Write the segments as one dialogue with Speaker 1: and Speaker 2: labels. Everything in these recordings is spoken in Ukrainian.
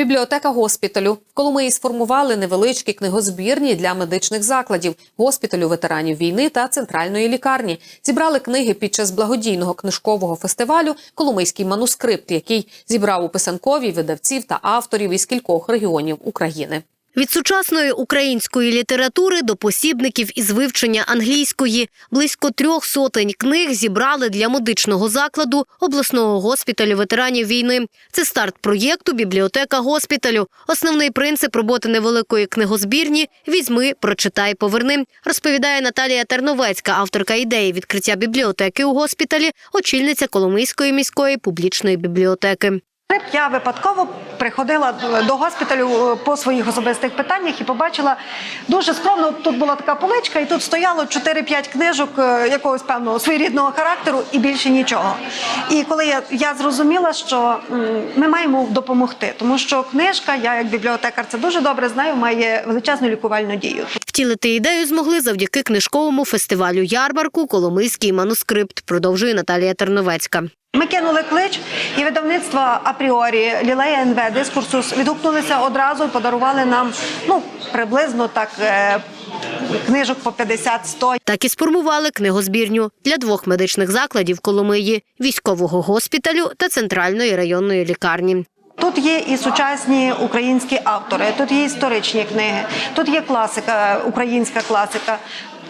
Speaker 1: Бібліотека госпіталю в Коломиї сформували невеличкі книгозбірні для медичних закладів, госпіталю ветеранів війни та центральної лікарні. Зібрали книги під час благодійного книжкового фестивалю Коломийський манускрипт, який зібрав у писанкові видавців та авторів із кількох регіонів України.
Speaker 2: Від сучасної української літератури до посібників із вивчення англійської близько трьох сотень книг зібрали для медичного закладу обласного госпіталю ветеранів війни. Це старт проєкту Бібліотека госпіталю. Основний принцип роботи невеликої книгозбірні візьми, прочитай, поверни. Розповідає Наталія Терновецька, авторка ідеї відкриття бібліотеки у госпіталі, очільниця Коломийської міської публічної бібліотеки.
Speaker 3: Я випадково приходила до госпіталю по своїх особистих питаннях і побачила дуже скромно. Тут була така поличка, і тут стояло 4-5 книжок е, якогось певного своєрідного характеру і більше нічого. І коли я, я зрозуміла, що ми маємо допомогти, тому що книжка, я як бібліотекар це дуже добре знаю, має величезну лікувальну дію.
Speaker 2: Втілити ідею змогли завдяки книжковому фестивалю ярмарку Коломийський манускрипт. Продовжує Наталія Терновецька.
Speaker 3: Ми кинули клич, і видавництво апріорі Лілея НВ дискурсус відгукнулися одразу і подарували нам ну приблизно так е, книжок по 50-100.
Speaker 2: Так і сформували книгозбірню для двох медичних закладів Коломиї військового госпіталю та центральної районної лікарні.
Speaker 3: Тут є і сучасні українські автори, тут є історичні книги, тут є класика, українська класика.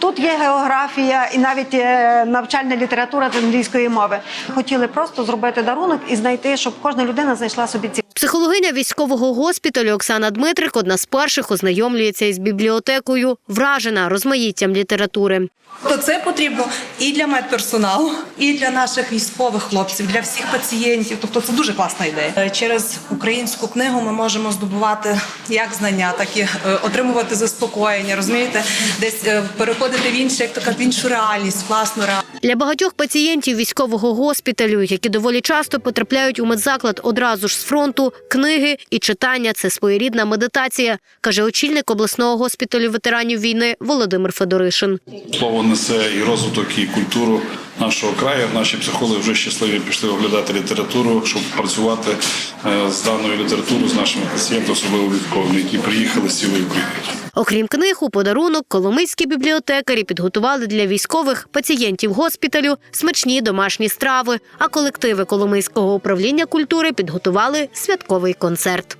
Speaker 3: Тут є географія і навіть е, навчальна література з англійської мови. Хотіли просто зробити дарунок і знайти, щоб кожна людина знайшла собі ці
Speaker 2: Психологиня військового госпіталю Оксана Дмитрик одна з перших ознайомлюється із бібліотекою, вражена розмаїттям літератури.
Speaker 4: То це потрібно і для медперсоналу, і для наших військових хлопців, для всіх пацієнтів. Тобто це дуже класна ідея. Е, Через українську книгу ми можемо здобувати як знання, так і е, отримувати заспокоєння. Розумієте, десь е, переходити в інше, як то кажуть, в іншу реальність, власну реальність.
Speaker 2: Для багатьох пацієнтів військового госпіталю, які доволі часто потрапляють у медзаклад одразу ж з фронту, книги і читання це своєрідна медитація, каже очільник обласного госпіталю ветеранів війни Володимир Федоришин.
Speaker 5: Слово несе і розвиток, і культуру нашого краю. Наші психологи вже щасливі пішли оглядати літературу, щоб працювати е, з даною літературою з нашими пацієнтами, особливо військовими, які приїхали з цілої України.
Speaker 2: Окрім книг, у подарунок коломийські бібліотекарі підготували для військових пацієнтів госпіталю смачні домашні страви. А колективи Коломийського управління культури підготували святковий концерт.